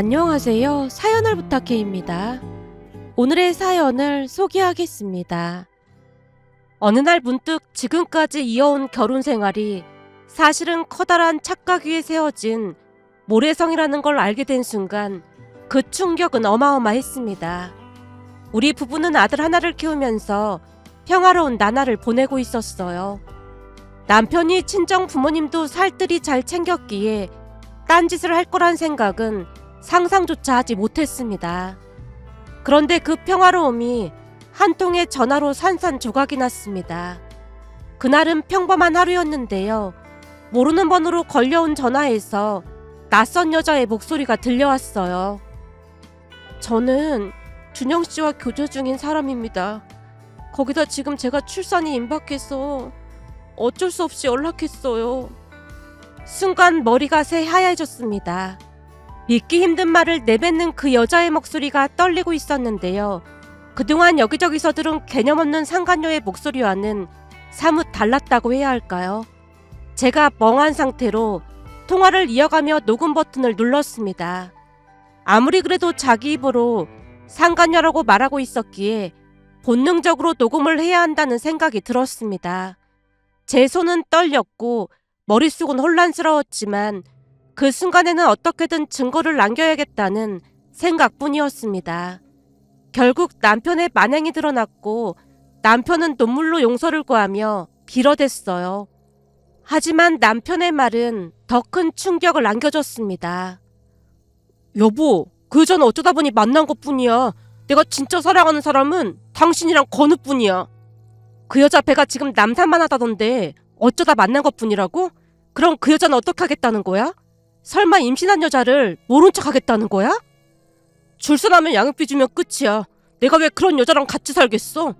안녕하세요. 사연을 부탁해입니다. 오늘의 사연을 소개하겠습니다. 어느 날 문득 지금까지 이어온 결혼 생활이 사실은 커다란 착각 위에 세워진 모래성이라는 걸 알게 된 순간 그 충격은 어마어마했습니다. 우리 부부는 아들 하나를 키우면서 평화로운 나날을 보내고 있었어요. 남편이 친정 부모님도 살뜰히 잘 챙겼기에 딴짓을 할 거란 생각은 상상조차 하지 못했습니다. 그런데 그 평화로움이 한 통의 전화로 산산조각이 났습니다. 그날은 평범한 하루였는데요. 모르는 번호로 걸려온 전화에서 낯선 여자의 목소리가 들려왔어요. 저는 준영 씨와 교제 중인 사람입니다. 거기다 지금 제가 출산이 임박해서 어쩔 수 없이 연락했어요. 순간 머리가 새하얘졌습니다. 믿기 힘든 말을 내뱉는 그 여자의 목소리가 떨리고 있었는데요. 그동안 여기저기서 들은 개념 없는 상간녀의 목소리와는 사뭇 달랐다고 해야 할까요? 제가 멍한 상태로 통화를 이어가며 녹음 버튼을 눌렀습니다. 아무리 그래도 자기 입으로 상간녀라고 말하고 있었기에 본능적으로 녹음을 해야 한다는 생각이 들었습니다. 제 손은 떨렸고 머릿속은 혼란스러웠지만 그 순간에는 어떻게든 증거를 남겨야겠다는 생각뿐이었습니다. 결국 남편의 만행이 드러났고 남편은 눈물로 용서를 구하며 빌어댔어요. 하지만 남편의 말은 더 큰 충격을 안겨줬습니다. 여보, 그 여자는 어쩌다 보니 만난 것 뿐이야. 내가 진짜 사랑하는 사람은 당신이랑 건우 뿐이야. 그 여자 배가 지금 남산만 하다던데 어쩌다 만난 것 뿐이라고? 그럼 그 여자는 어떻게 하겠다는 거야? 설마 임신한 여자를 모른 척 하겠다는 거야? 출산하면 양육비 주면 끝이야. 내가 왜 그런 여자랑 같이 살겠어?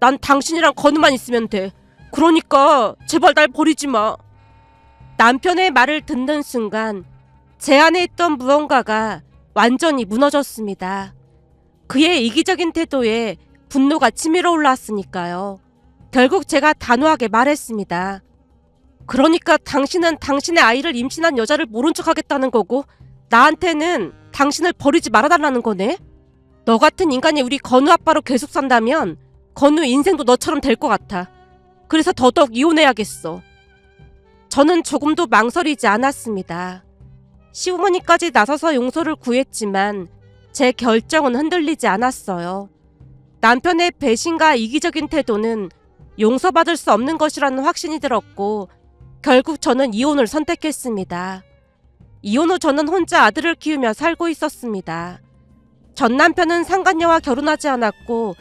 난 당신이랑 건우만 있으면 돼. 그러니까 제발 날 버리지 마. 남편의 말을 듣는 순간 제 안에 있던 무언가가 완전히 무너졌습니다. 그의 이기적인 태도에 분노가 치밀어 올랐으니까요. 결국 제가 단호하게 말했습니다. 그러니까 당신은 당신의 아이를 임신한 여자를 모른 척 하겠다는 거고, 나한테는 당신을 버리지 말아달라는 거네? 너 같은 인간이 우리 건우 아빠로 계속 산다면, 건우 인생도 너처럼 될 것 같아. 그래서 더더욱 이혼해야겠어. 저는 조금도 망설이지 않았습니다. 시어머니까지 나서서 용서를 구했지만, 제 결정은 흔들리지 않았어요. 남편의 배신과 이기적인 태도는 용서받을 수 없는 것이라는 확신이 들었고, 결국 저는 이혼을 선택했습니다. 이혼 후 저는 혼자 아들을 키우며 살고 있었습니다. 전 남편은 상간녀와 결혼하지 않았고,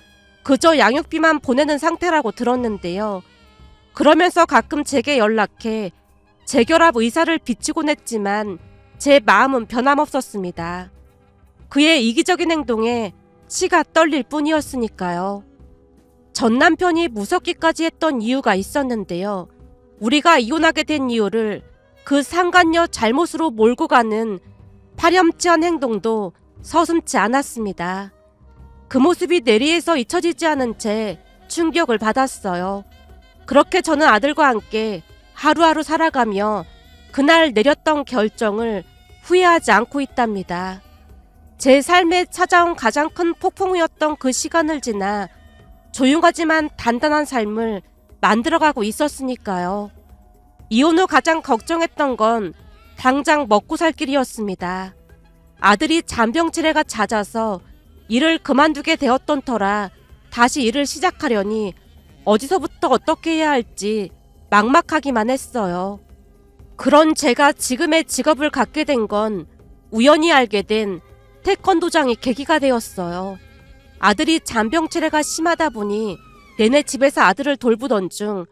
그저 양육비만 보내는 상태라고 들었는데요. 그러면서 가끔 제게 연락해 재결합 의사를 비치곤 했지만 제 마음은 변함없었습니다. 그의 이기적인 행동에 치가 떨릴 뿐이었으니까요. 전 남편이 무섭기까지 했던 이유가 있었는데요. 우리가 이혼하게 된 이유를 그 상간녀 잘못으로 몰고 가는 파렴치한 행동도 서슴지 않았습니다. 그 모습이 내리에서 잊혀지지 않은 채 충격을 받았어요. 그렇게 저는 아들과 함께 하루하루 살아가며 그날 내렸던 결정을 후회하지 않고 있답니다. 제 삶에 찾아온 가장 큰 폭풍이었던 그 시간을 지나 조용하지만 단단한 삶을 만들어가고 있었으니까요. 이혼 후 가장 걱정했던 건 당장 먹고 살 길이었습니다. 아들이 잔병치레가 잦아서 일을 그만두게 되었던 터라 다시 일을 시작하려니 어디서부터 어떻게 해야 할지 막막하기만 했어요. 그런 제가 지금의 직업을 갖게 된 건 우연히 알게 된 태권도장이 계기가 되었어요. 아들이 잔병치레가 심하다 보니 내내 집에서 아들을 돌보던 중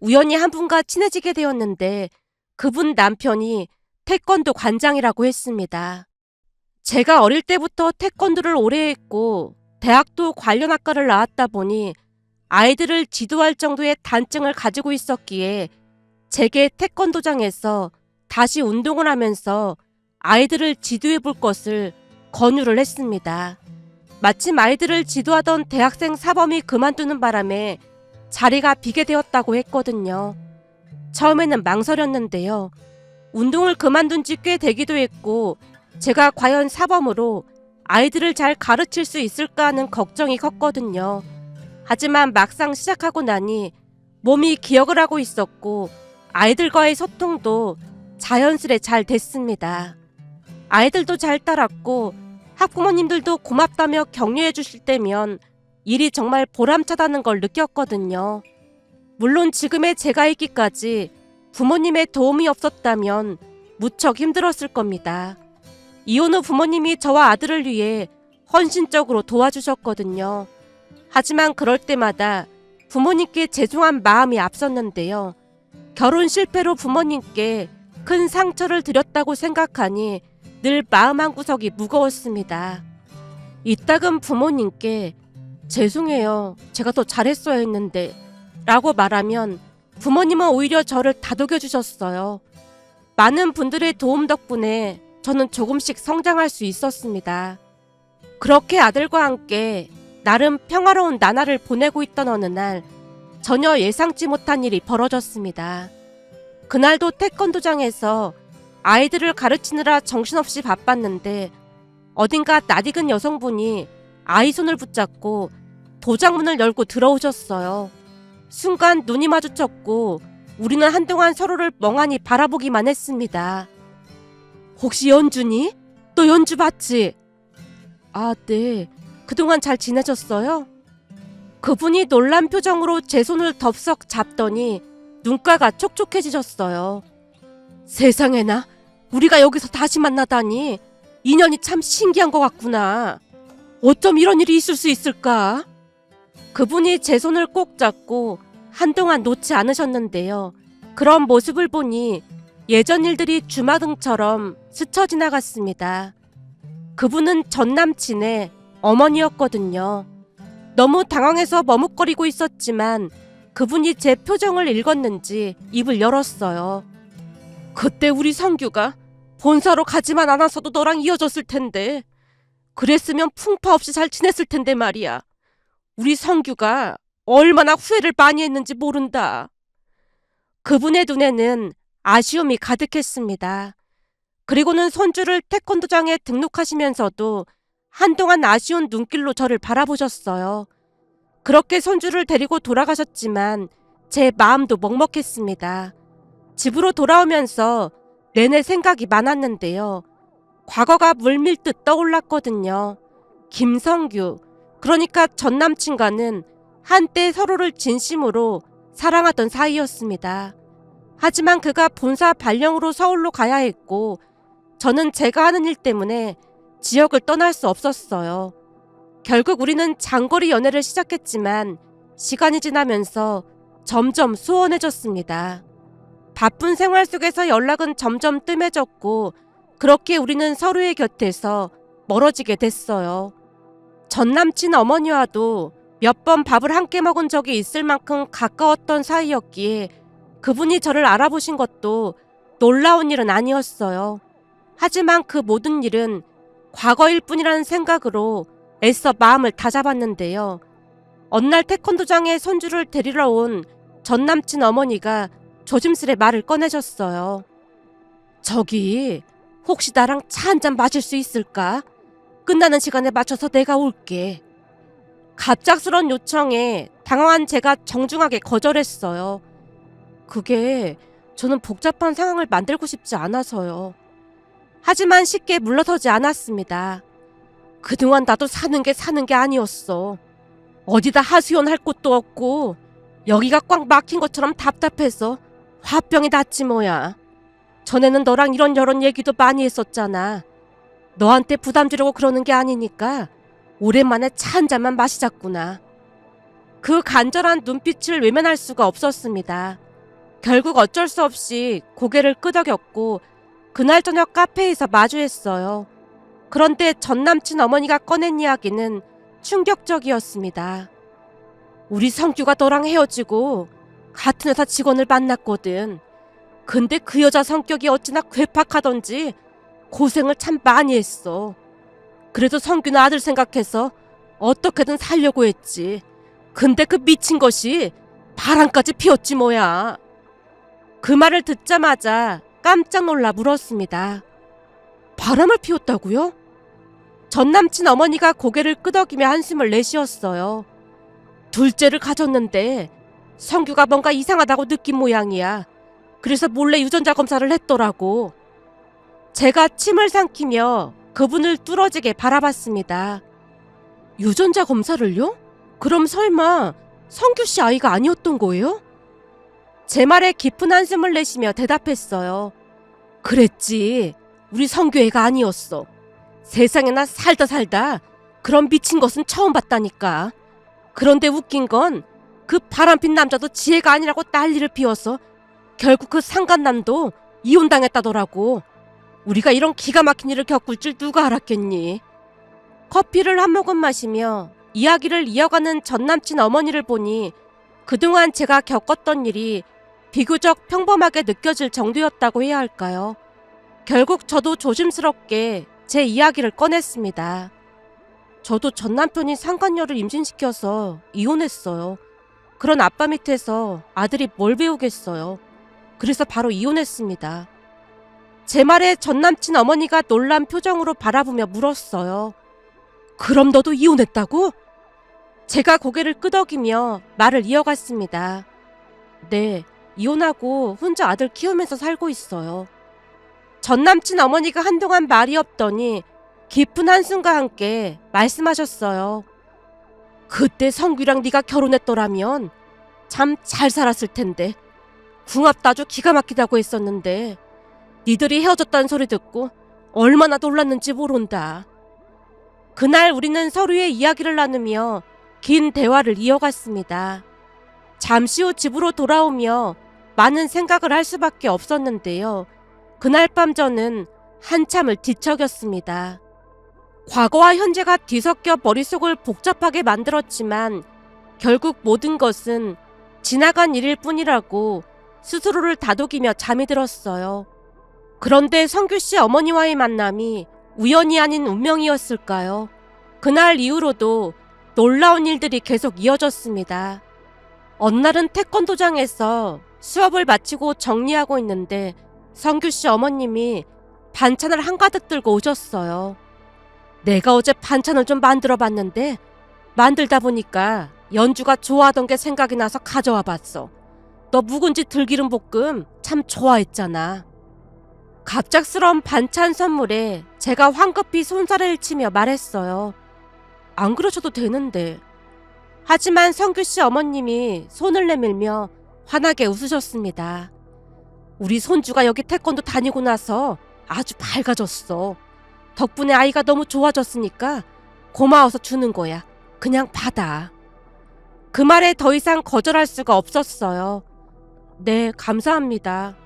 우연히 한 분과 친해지게 되었는데 그분 남편이 태권도 관장이라고 했습니다. 제가 어릴 때부터 태권도를 오래 했고 대학도 관련 학과를 나왔다 보니 아이들을 지도할 정도의 단증을 가지고 있었기에 제게 태권도장에서 다시 운동을 하면서 아이들을 지도해 볼 것을 권유를 했습니다. 마침 아이들을 지도하던 대학생 사범이 그만두는 바람에 자리가 비게 되었다고 했거든요. 처음에는 망설였는데요. 운동을 그만둔 지 꽤 되기도 했고 제가 과연 사범으로 아이들을 잘 가르칠 수 있을까 하는 걱정이 컸거든요. 하지만 막상 시작하고 나니 몸이 기억을 하고 있었고 아이들과의 소통도 자연스레 잘 됐습니다. 아이들도 잘 따랐고 학부모님들도 고맙다며 격려해 주실 때면 일이 정말 보람차다는 걸 느꼈거든요. 물론 지금의 제가 있기까지 부모님의 도움이 없었다면 무척 힘들었을 겁니다. 이혼 후 부모님이 저와 아들을 위해 헌신적으로 도와주셨거든요. 하지만 그럴 때마다 부모님께 죄송한 마음이 앞섰는데요. 결혼 실패로 부모님께 큰 상처를 드렸다고 생각하니 늘 마음 한구석이 무거웠습니다. 이따금 부모님께 죄송해요. 제가 더 잘했어야 했는데 라고 말하면 부모님은 오히려 저를 다독여 주셨어요. 많은 분들의 도움 덕분에 저는 조금씩 성장할 수 있었습니다. 그렇게 아들과 함께 나름 평화로운 나날을 보내고 있던 어느 날 전혀 예상치 못한 일이 벌어졌습니다. 그날도 태권도장에서 아이들을 가르치느라 정신없이 바빴는데 어딘가 낯익은 여성분이 아이 손을 붙잡고 도장문을 열고 들어오셨어요. 순간 눈이 마주쳤고 우리는 한동안 서로를 멍하니 바라보기만 했습니다. 혹시 연주니? 너 연주 봤지? 아, 네. 그동안 잘 지내셨어요? 그분이 놀란 표정으로 제 손을 덥석 잡더니 눈가가 촉촉해지셨어요. 세상에나, 우리가 여기서 다시 만나다니 인연이 참 신기한 것 같구나. 어쩜 이런 일이 있을 수 있을까? 그분이 제 손을 꼭 잡고 한동안 놓지 않으셨는데요. 그런 모습을 보니 예전 일들이 주마등처럼 스쳐 지나갔습니다. 그분은 전 남친의 어머니였거든요. 너무 당황해서 머뭇거리고 있었지만 그분이 제 표정을 읽었는지 입을 열었어요. 그때 우리 성규가 본사로 가지만 않았어도 너랑 이어졌을 텐데. 그랬으면 풍파 없이 잘 지냈을 텐데 말이야. 우리 성규가 얼마나 후회를 많이 했는지 모른다. 그분의 눈에는 아쉬움이 가득했습니다. 그리고는 손주를 태권도장에 등록하시면서도 한동안 아쉬운 눈길로 저를 바라보셨어요. 그렇게 손주를 데리고 돌아가셨지만 제 마음도 먹먹했습니다. 집으로 돌아오면서 내내 생각이 많았는데요. 과거가 물밀듯 떠올랐거든요. 김성규, 그러니까 전 남친과는 한때 서로를 진심으로 사랑하던 사이였습니다. 하지만 그가 본사 발령으로 서울로 가야 했고, 저는 제가 하는 일 때문에 지역을 떠날 수 없었어요. 결국 우리는 장거리 연애를 시작했지만, 시간이 지나면서 점점 소원해졌습니다. 바쁜 생활 속에서 연락은 점점 뜸해졌고, 그렇게 우리는 서로의 곁에서 멀어지게 됐어요. 전 남친 어머니와도 몇 번 밥을 함께 먹은 적이 있을 만큼 가까웠던 사이였기에 그분이 저를 알아보신 것도 놀라운 일은 아니었어요. 하지만 그 모든 일은 과거일 뿐이라는 생각으로 애써 마음을 다잡았는데요. 어느 날 태권도장에 손주를 데리러 온 전 남친 어머니가 조심스레 말을 꺼내셨어요. 저기, 혹시 나랑 차 한 잔 마실 수 있을까? 끝나는 시간에 맞춰서 내가 올게. 갑작스런 요청에 당황한 제가 정중하게 거절했어요. 그게 저는 복잡한 상황을 만들고 싶지 않아서요. 하지만 쉽게 물러서지 않았습니다. 그동안 나도 사는 게 사는 게 아니었어. 어디다 하수연할 곳도 없고 여기가 꽉 막힌 것처럼 답답해서 화병이 났지 뭐야. 전에는 너랑 이런 저런 얘기도 많이 했었잖아. 너한테 부담 주려고 그러는 게 아니니까 오랜만에 차 한 잔만 마시자꾸나. 그 간절한 눈빛을 외면할 수가 없었습니다. 결국 어쩔 수 없이 고개를 끄덕였고 그날 저녁 카페에서 마주했어요. 그런데 전 남친 어머니가 꺼낸 이야기는 충격적이었습니다. 우리 성규가 너랑 헤어지고 같은 회사 직원을 만났거든. 근데 그 여자 성격이 어찌나 괴팍하던지 고생을 참 많이 했어. 그래도 성규는 아들 생각해서 어떻게든 살려고 했지. 근데 그 미친 것이 바람까지 피웠지 뭐야. 그 말을 듣자마자 깜짝 놀라 물었습니다. 바람을 피웠다고요? 전 남친 어머니가 고개를 끄덕이며 한숨을 내쉬었어요. 둘째를 가졌는데 성규가 뭔가 이상하다고 느낀 모양이야. 그래서 몰래 유전자 검사를 했더라고. 제가 침을 삼키며 그분을 뚫어지게 바라봤습니다. 유전자 검사를요? 그럼 설마 성규 씨 아이가 아니었던 거예요? 제 말에 깊은 한숨을 내쉬며 대답했어요. 그랬지. 우리 성규 애가 아니었어. 세상에나 살다 살다 그런 미친 것은 처음 봤다니까. 그런데 웃긴 건 그 바람핀 남자도 지혜가 아니라고 난리를 피워서 결국 그 상간남도 이혼당했다더라고. 우리가 이런 기가 막힌 일을 겪을 줄 누가 알았겠니? 커피를 한 모금 마시며 이야기를 이어가는 전 남친 어머니를 보니 그동안 제가 겪었던 일이 비교적 평범하게 느껴질 정도였다고 해야 할까요? 결국 저도 조심스럽게 제 이야기를 꺼냈습니다. 저도 전 남편이 상간녀를 임신시켜서 이혼했어요. 그런 아빠 밑에서 아들이 뭘 배우겠어요. 그래서 바로 이혼했습니다. 제 말에 전 남친 어머니가 놀란 표정으로 바라보며 물었어요. 그럼 너도 이혼했다고? 제가 고개를 끄덕이며 말을 이어갔습니다. 네, 이혼하고 혼자 아들 키우면서 살고 있어요. 전 남친 어머니가 한동안 말이 없더니 깊은 한숨과 함께 말씀하셨어요. 그때 성규랑 네가 결혼했더라면 참 잘 살았을 텐데 궁합도 아주 기가 막히다고 했었는데 니들이 헤어졌다는 소리 듣고 얼마나 놀랐는지 모른다. 그날 우리는 서로의 이야기를 나누며 긴 대화를 이어갔습니다. 잠시 후 집으로 돌아오며 많은 생각을 할 수밖에 없었는데요. 그날 밤 저는 한참을 뒤척였습니다. 과거와 현재가 뒤섞여 머릿속을 복잡하게 만들었지만 결국 모든 것은 지나간 일일 뿐이라고 스스로를 다독이며 잠이 들었어요. 그런데 성규 씨 어머니와의 만남이 우연이 아닌 운명이었을까요? 그날 이후로도 놀라운 일들이 계속 이어졌습니다. 어느 날은 태권도장에서 수업을 마치고 정리하고 있는데 성규 씨 어머님이 반찬을 한가득 들고 오셨어요. 내가 어제 반찬을 좀 만들어 봤는데 만들다 보니까 연주가 좋아하던 게 생각이 나서 가져와 봤어. 너 묵은지 들기름 볶음 참 좋아했잖아. 갑작스러운 반찬 선물에 제가 황급히 손살을 치며 말했어요. 안 그러셔도 되는데. 하지만 성규 씨 어머님이 손을 내밀며 환하게 웃으셨습니다. 우리 손주가 여기 태권도 다니고 나서 아주 밝아졌어. 덕분에 아이가 너무 좋아졌으니까 고마워서 주는 거야. 그냥 받아. 그 말에 더 이상 거절할 수가 없었어요. 네, 감사합니다.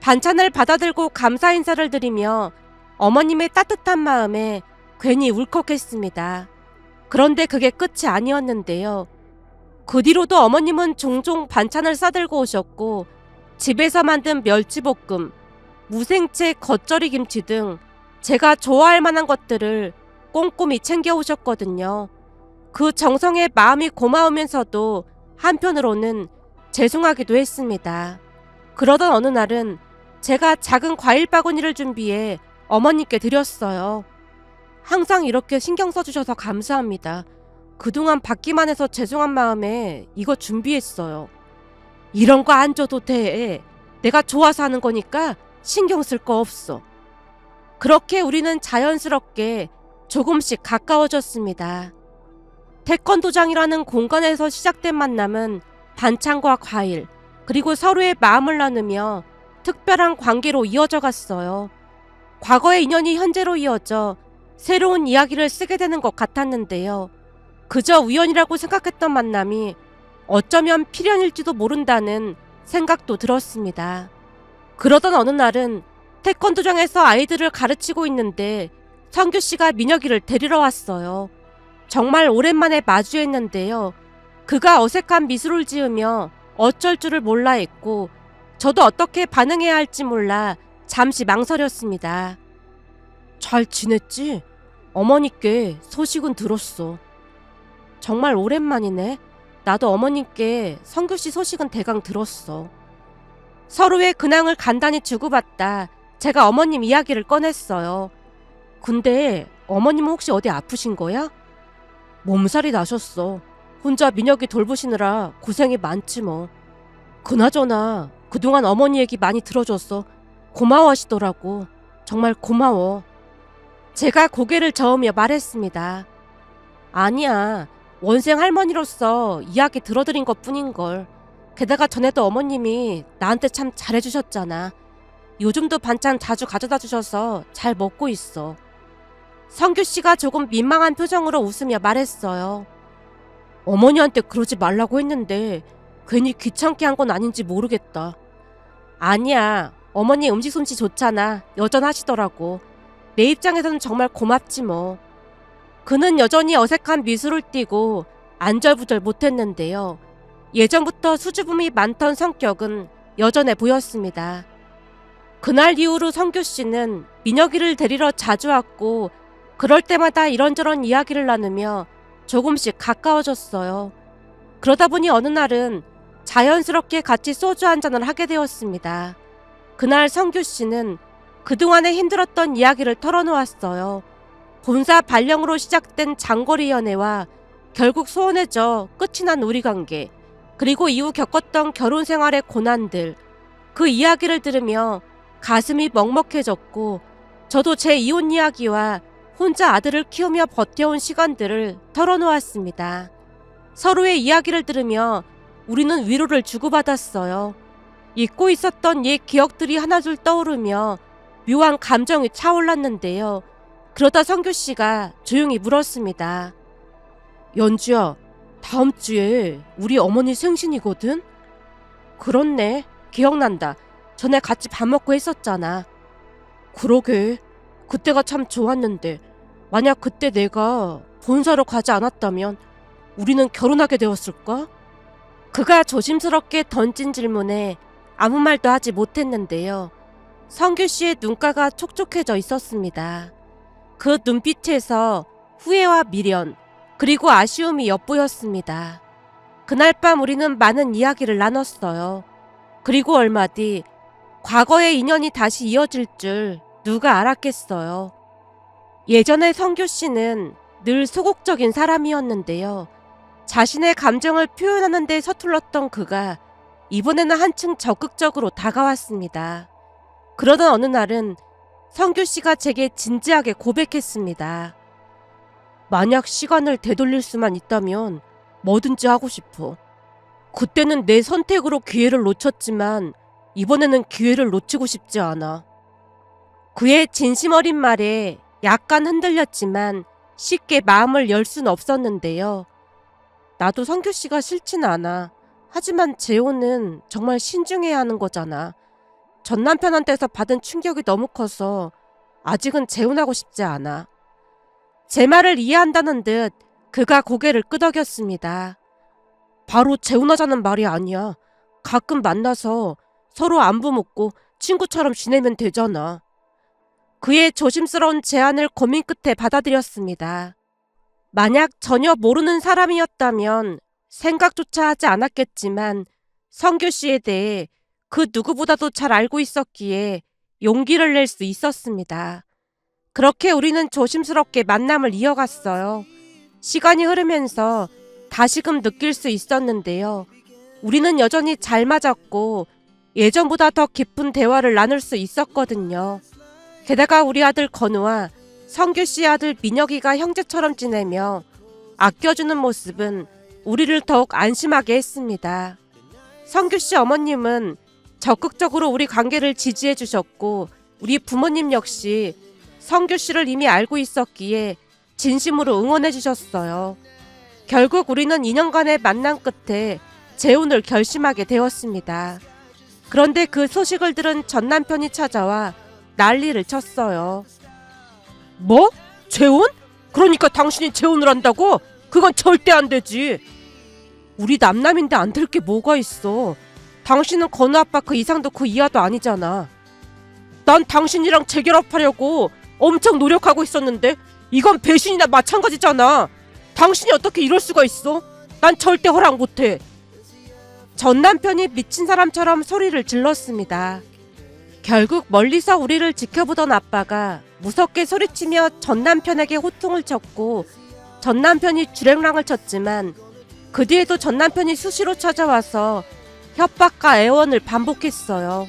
반찬을 받아들고 감사 인사를 드리며 어머님의 따뜻한 마음에 괜히 울컥했습니다. 그런데 그게 끝이 아니었는데요. 그 뒤로도 어머님은 종종 반찬을 싸들고 오셨고 집에서 만든 멸치볶음, 무생채 겉절이 김치 등 제가 좋아할 만한 것들을 꼼꼼히 챙겨 오셨거든요. 그 정성에 마음이 고마우면서도 한편으로는 죄송하기도 했습니다. 그러던 어느 날은 제가 작은 과일 바구니를 준비해 어머님께 드렸어요. 항상 이렇게 신경 써주셔서 감사합니다. 그동안 받기만 해서 죄송한 마음에 이거 준비했어요. 이런 거 안 줘도 돼. 내가 좋아서 하는 거니까 신경 쓸 거 없어. 그렇게 우리는 자연스럽게 조금씩 가까워졌습니다. 태권도장이라는 공간에서 시작된 만남은 반찬과 과일, 그리고 서로의 마음을 나누며 특별한 관계로 이어져 갔어요. 과거의 인연이 현재로 이어져 새로운 이야기를 쓰게 되는 것 같았는데요. 그저 우연이라고 생각했던 만남이 어쩌면 필연일지도 모른다는 생각도 들었습니다. 그러던 어느 날은 태권도장에서 아이들을 가르치고 있는데 성규 씨가 민혁이를 데리러 왔어요. 정말 오랜만에 마주했는데요. 그가 어색한 미소를 지으며 어쩔 줄을 몰라 했고 저도 어떻게 반응해야 할지 몰라 잠시 망설였습니다. 잘 지냈지? 어머니께 소식은 들었어. 정말 오랜만이네. 나도 어머님께 성규 씨 소식은 대강 들었어. 서로의 근황을 간단히 주고받다 제가 어머님 이야기를 꺼냈어요. 근데 어머님은 혹시 어디 아프신 거야? 몸살이 나셨어. 혼자 민혁이 돌보시느라 고생이 많지 뭐. 그나저나 그동안 어머니 얘기 많이 들어줘서 고마워하시더라고. 정말 고마워. 제가 고개를 저으며 말했습니다. 아니야. 원생 할머니로서 이야기 들어드린 것 뿐인걸. 게다가 전에도 어머님이 나한테 참 잘해주셨잖아. 요즘도 반찬 자주 가져다 주셔서 잘 먹고 있어. 성규 씨가 조금 민망한 표정으로 웃으며 말했어요. 어머니한테 그러지 말라고 했는데 괜히 귀찮게 한 건 아닌지 모르겠다. 아니야. 어머니 음식 솜씨 좋잖아. 여전하시더라고. 내 입장에서는 정말 고맙지 뭐. 그는 여전히 어색한 미소를 띠고 안절부절 못했는데요. 예전부터 수줍음이 많던 성격은 여전해 보였습니다. 그날 이후로 성규 씨는 민혁이를 데리러 자주 왔고 그럴 때마다 이런저런 이야기를 나누며 조금씩 가까워졌어요. 그러다 보니 어느 날은 자연스럽게 같이 소주 한 잔을 하게 되었습니다. 그날 성규 씨는 그동안에 힘들었던 이야기를 털어놓았어요. 본사 발령으로 시작된 장거리 연애와 결국 소원해져 끝이 난 우리 관계, 그리고 이후 겪었던 결혼 생활의 고난들, 그 이야기를 들으며 가슴이 먹먹해졌고, 저도 제 이혼 이야기와 혼자 아들을 키우며 버텨온 시간들을 털어놓았습니다. 서로의 이야기를 들으며 우리는 위로를 주고받았어요. 잊고 있었던 옛 기억들이 하나둘 떠오르며 묘한 감정이 차올랐는데요. 그러다 성규 씨가 조용히 물었습니다. 연주야, 다음 주에 우리 어머니 생신이거든? 그렇네. 기억난다. 전에 같이 밥 먹고 했었잖아. 그러게. 그때가 참 좋았는데, 만약 그때 내가 본사로 가지 않았다면 우리는 결혼하게 되었을까? 그가 조심스럽게 던진 질문에 아무 말도 하지 못했는데요. 성규 씨의 눈가가 촉촉해져 있었습니다. 그 눈빛에서 후회와 미련, 그리고 아쉬움이 엿보였습니다. 그날 밤 우리는 많은 이야기를 나눴어요. 그리고 얼마 뒤 과거의 인연이 다시 이어질 줄 누가 알았겠어요. 예전에 성규 씨는 늘 소극적인 사람이었는데요. 자신의 감정을 표현하는 데 서툴렀던 그가 이번에는 한층 적극적으로 다가왔습니다. 그러던 어느 날은 성규 씨가 제게 진지하게 고백했습니다. 만약 시간을 되돌릴 수만 있다면 뭐든지 하고 싶어. 그때는 내 선택으로 기회를 놓쳤지만 이번에는 기회를 놓치고 싶지 않아. 그의 진심 어린 말에 약간 흔들렸지만 쉽게 마음을 열 순 없었는데요. 나도 성규 씨가 싫진 않아. 하지만 재혼은 정말 신중해야 하는 거잖아. 전 남편한테서 받은 충격이 너무 커서 아직은 재혼하고 싶지 않아. 제 말을 이해한다는 듯 그가 고개를 끄덕였습니다. 바로 재혼하자는 말이 아니야. 가끔 만나서 서로 안부 묻고 친구처럼 지내면 되잖아. 그의 조심스러운 제안을 고민 끝에 받아들였습니다. 만약 전혀 모르는 사람이었다면 생각조차 하지 않았겠지만 성규 씨에 대해 그 누구보다도 잘 알고 있었기에 용기를 낼 수 있었습니다. 그렇게 우리는 조심스럽게 만남을 이어갔어요. 시간이 흐르면서 다시금 느낄 수 있었는데요. 우리는 여전히 잘 맞았고 예전보다 더 깊은 대화를 나눌 수 있었거든요. 게다가 우리 아들 건우와 성규 씨 아들 민혁이가 형제처럼 지내며 아껴주는 모습은 우리를 더욱 안심하게 했습니다. 성규 씨 어머님은 적극적으로 우리 관계를 지지해 주셨고 우리 부모님 역시 성규 씨를 이미 알고 있었기에 진심으로 응원해 주셨어요. 결국 우리는 2년간의 만남 끝에 재혼을 결심하게 되었습니다. 그런데 그 소식을 들은 전 남편이 찾아와 난리를 쳤어요. 뭐? 재혼? 그러니까 당신이 재혼을 한다고? 그건 절대 안 되지. 우리 남남인데 안 될 게 뭐가 있어. 당신은 건우 아빠 그 이상도 그 이하도 아니잖아. 난 당신이랑 재결합하려고 엄청 노력하고 있었는데 이건 배신이나 마찬가지잖아. 당신이 어떻게 이럴 수가 있어? 난 절대 허락 못해. 전 남편이 미친 사람처럼 소리를 질렀습니다. 결국 멀리서 우리를 지켜보던 아빠가 무섭게 소리치며 전 남편에게 호통을 쳤고 전 남편이 주랭랑을 쳤지만 그 뒤에도 전 남편이 수시로 찾아와서 협박과 애원을 반복했어요.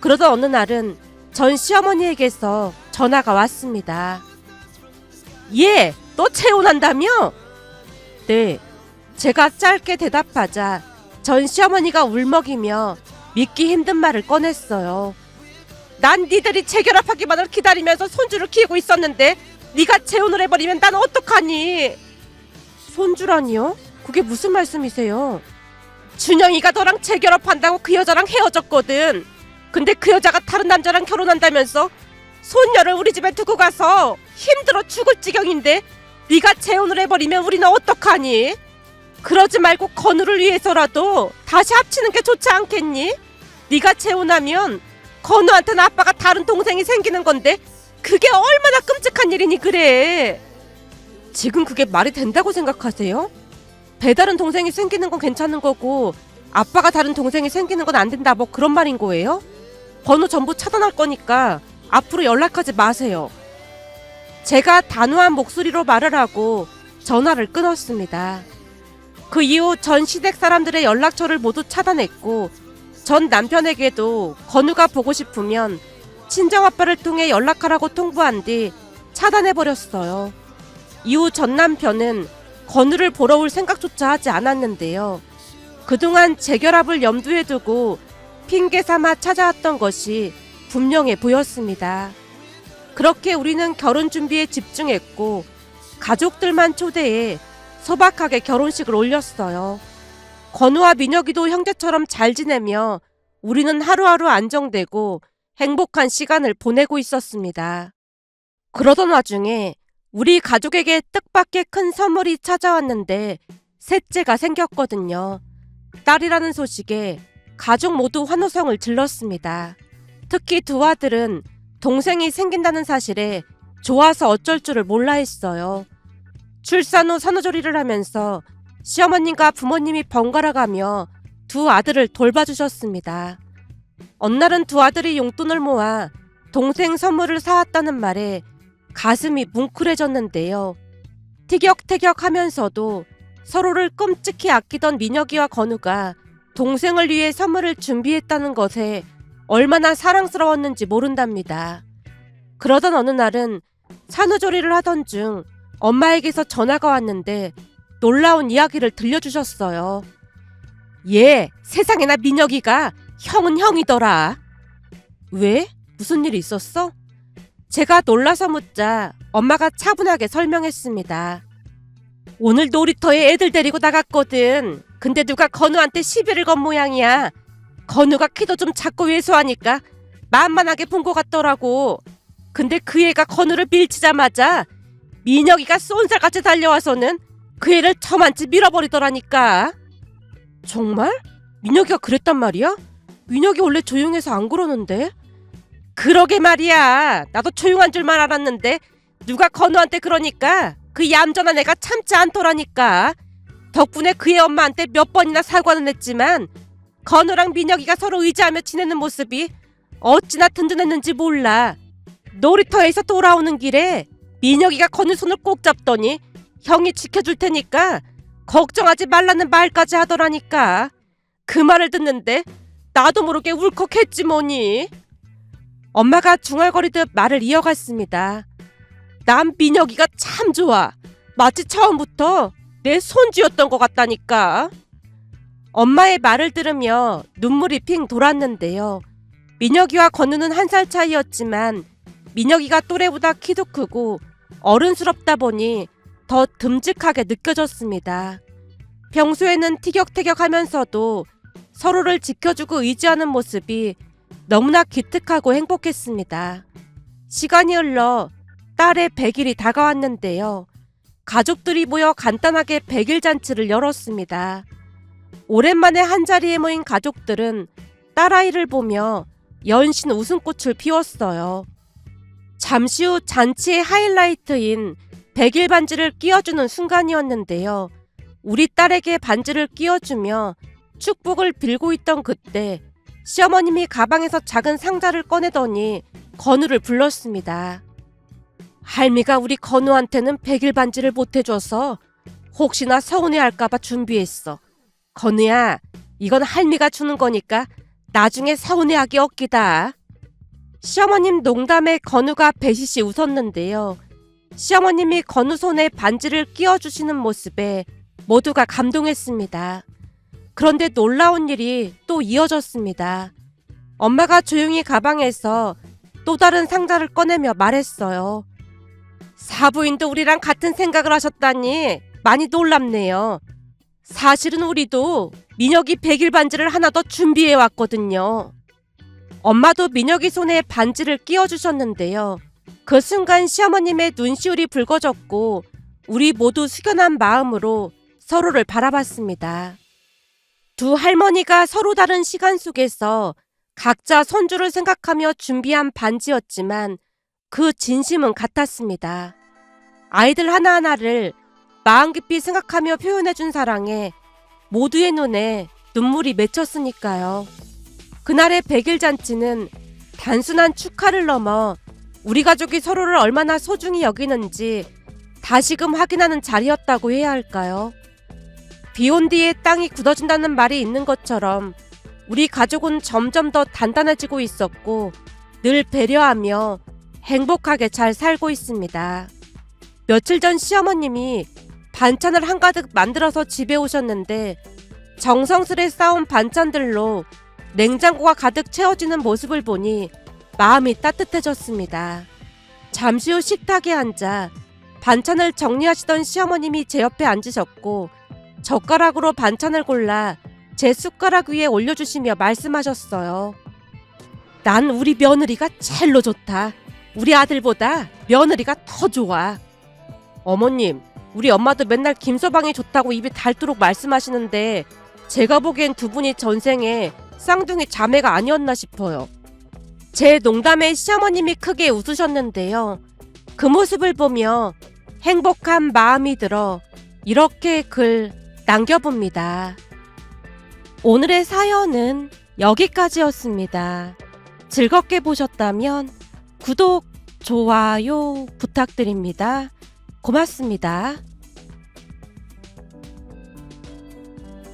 그러던 어느 날은 전 시어머니에게서 전화가 왔습니다. 예, 너 재혼한다며? 네. 제가 짧게 대답하자 전 시어머니가 울먹이며 믿기 힘든 말을 꺼냈어요. 난 니들이 재결합하기만을 기다리면서 손주를 키우고 있었는데 네가 재혼을 해버리면 난 어떡하니? 손주라니요? 그게 무슨 말씀이세요? 준영이가 너랑 재결합한다고 그 여자랑 헤어졌거든. 근데 그 여자가 다른 남자랑 결혼한다면서 손녀를 우리 집에 두고 가서 힘들어 죽을 지경인데 네가 재혼을 해버리면 우리는 어떡하니? 그러지 말고 건우를 위해서라도 다시 합치는 게 좋지 않겠니? 네가 재혼하면 건우한테는 아빠가 다른 동생이 생기는 건데 그게 얼마나 끔찍한 일이니 그래. 지금 그게 말이 된다고 생각하세요? 배다른 동생이 생기는 건 괜찮은 거고 아빠가 다른 동생이 생기는 건 안 된다 뭐 그런 말인 거예요? 번호 전부 차단할 거니까 앞으로 연락하지 마세요. 제가 단호한 목소리로 말을 하고 전화를 끊었습니다. 그 이후 전 시댁 사람들의 연락처를 모두 차단했고 전 남편에게도 건우가 보고 싶으면 친정아빠를 통해 연락하라고 통보한 뒤 차단해버렸어요. 이후 전 남편은 건우를 보러 올 생각조차 하지 않았는데요. 그동안 재결합을 염두에 두고 핑계 삼아 찾아왔던 것이 분명해 보였습니다. 그렇게 우리는 결혼 준비에 집중했고 가족들만 초대해 소박하게 결혼식을 올렸어요. 건우와 민혁이도 형제처럼 잘 지내며 우리는 하루하루 안정되고 행복한 시간을 보내고 있었습니다. 그러던 와중에 우리 가족에게 뜻밖의 큰 선물이 찾아왔는데 셋째가 생겼거든요. 딸이라는 소식에 가족 모두 환호성을 질렀습니다. 특히 두 아들은 동생이 생긴다는 사실에 좋아서 어쩔 줄을 몰라 했어요. 출산 후 산후조리를 하면서 시어머님과 부모님이 번갈아 가며 두 아들을 돌봐주셨습니다. 어느 날은 두 아들이 용돈을 모아 동생 선물을 사왔다는 말에 가슴이 뭉클해졌는데요. 티격태격 하면서도 서로를 끔찍히 아끼던 민혁이와 건우가 동생을 위해 선물을 준비했다는 것에 얼마나 사랑스러웠는지 모른답니다. 그러던 어느 날은 산후조리를 하던 중 엄마에게서 전화가 왔는데 놀라운 이야기를 들려주셨어요. 예, 세상에나 민혁이가 형은 형이더라. 왜? 무슨 일 있었어? 제가 놀라서 묻자 엄마가 차분하게 설명했습니다. 오늘 놀이터에 애들 데리고 나갔거든. 근데 누가 건우한테 시비를 건 모양이야. 건우가 키도 좀 작고 왜소하니까 만만하게 본 것 같더라고. 근데 그 애가 건우를 밀치자마자 민혁이가 쏜살같이 달려와서는 그 애를 저만치 밀어버리더라니까. 정말? 민혁이가 그랬단 말이야? 민혁이 원래 조용해서 안 그러는데? 그러게 말이야. 나도 조용한 줄만 알았는데 누가 건우한테 그러니까 그 얌전한 애가 참지 않더라니까. 덕분에 그의 엄마한테 몇 번이나 사과는 했지만 건우랑 민혁이가 서로 의지하며 지내는 모습이 어찌나 든든했는지 몰라. 놀이터에서 돌아오는 길에 민혁이가 건우 손을 꼭 잡더니 형이 지켜줄 테니까 걱정하지 말라는 말까지 하더라니까. 그 말을 듣는데 나도 모르게 울컥했지 뭐니. 엄마가 중얼거리듯 말을 이어갔습니다. 난 민혁이가 참 좋아. 마치 처음부터 내 손주였던 것 같다니까. 엄마의 말을 들으며 눈물이 핑 돌았는데요. 민혁이와 건우는 한 살 차이였지만 민혁이가 또래보다 키도 크고 어른스럽다 보니 더 듬직하게 느껴졌습니다. 평소에는 티격태격 하면서도 서로를 지켜주고 의지하는 모습이 너무나 기특하고 행복했습니다. 시간이 흘러 딸의 100일이 다가왔는데요. 가족들이 모여 간단하게 100일 잔치를 열었습니다. 오랜만에 한자리에 모인 가족들은 딸아이를 보며 연신 웃음꽃을 피웠어요. 잠시 후 잔치의 하이라이트인 100일 반지를 끼워주는 순간이었는데요. 우리 딸에게 반지를 끼워주며 축복을 빌고 있던 그때 시어머님이 가방에서 작은 상자를 꺼내더니 건우를 불렀습니다. 할미가 우리 건우한테는 백일 반지를 못 해줘서 혹시나 서운해할까봐 준비했어. 건우야, 이건 할미가 주는 거니까 나중에 서운해하기 없기다. 시어머님 농담에 건우가 배시시 웃었는데요. 시어머님이 건우 손에 반지를 끼워주시는 모습에 모두가 감동했습니다. 그런데 놀라운 일이 또 이어졌습니다. 엄마가 조용히 가방에서 또 다른 상자를 꺼내며 말했어요. 사부인도 우리랑 같은 생각을 하셨다니 많이 놀랍네요. 사실은 우리도 민혁이 백일 반지를 하나 더 준비해 왔거든요. 엄마도 민혁이 손에 반지를 끼워주셨는데요. 그 순간 시어머님의 눈시울이 붉어졌고 우리 모두 숙연한 마음으로 서로를 바라봤습니다. 두 할머니가 서로 다른 시간 속에서 각자 손주를 생각하며 준비한 반지였지만 그 진심은 같았습니다. 아이들 하나하나를 마음 깊이 생각하며 표현해준 사랑에 모두의 눈에 눈물이 맺혔으니까요. 그날의 백일 잔치는 단순한 축하를 넘어 우리 가족이 서로를 얼마나 소중히 여기는지 다시금 확인하는 자리였다고 해야 할까요? 비온 뒤에 땅이 굳어진다는 말이 있는 것처럼 우리 가족은 점점 더 단단해지고 있었고 늘 배려하며 행복하게 잘 살고 있습니다. 며칠 전 시어머님이 반찬을 한가득 만들어서 집에 오셨는데 정성스레 쌓은 반찬들로 냉장고가 가득 채워지는 모습을 보니 마음이 따뜻해졌습니다. 잠시 후 식탁에 앉아 반찬을 정리하시던 시어머님이 제 옆에 앉으셨고 젓가락으로 반찬을 골라 제 숟가락 위에 올려주시며 말씀하셨어요. 난 우리 며느리가 첼로 좋다. 우리 아들보다 며느리가 더 좋아. 어머님, 우리 엄마도 맨날 김서방이 좋다고 입이 닳도록 말씀하시는데 제가 보기엔 두 분이 전생에 쌍둥이 자매가 아니었나 싶어요. 제 농담에 시어머님이 크게 웃으셨는데요. 그 모습을 보며 행복한 마음이 들어 이렇게 글 남겨봅니다. 오늘의 사연은 여기까지였습니다. 즐겁게 보셨다면 구독, 좋아요 부탁드립니다. 고맙습니다.